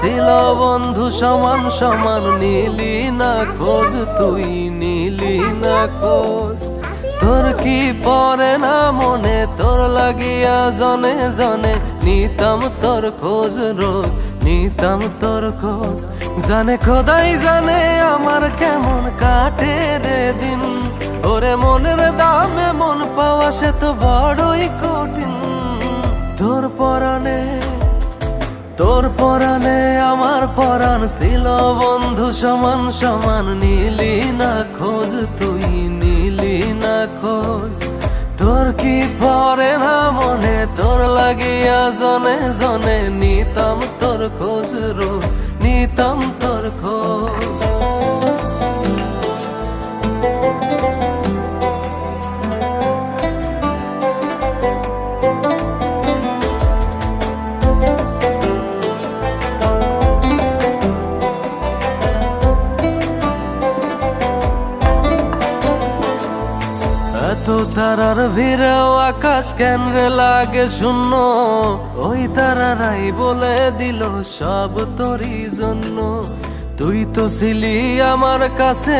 ছিল বন্ধু, সমান সমান নীলি না খোঁজ, তুই নীলি না খোঁজ। তোর কি পরে না মনে, তোর লাগিয়া জনে জনে নিতাম তোর খোঁজ রোজ, নিতাম তোর খোঁজ। জানে খোদাই জানে আমার কেমন কাটে রে দিন। ওরে মনের দামে মন পাওয়া সে তো বড়ই কঠিন। তোর পরাণে তোর পরাণে আমার পরাণ ছিল বন্ধু, সমান সমান নিলি না খোঁজ, তুই নীলি না খোঁজ। তোর কি পরে না মনে, তোর লাগিয়া জনে জনে নিতাম তোর খোঁজ রো, নিতাম তোর খোঁজ। এত তারার ভিড়েও আকাশ কেন্দ্রে লাগে শূন্য? ওই তারারাই বলে দিল সব তোরই জন্য। তুই তো ছিলি আমার কাছে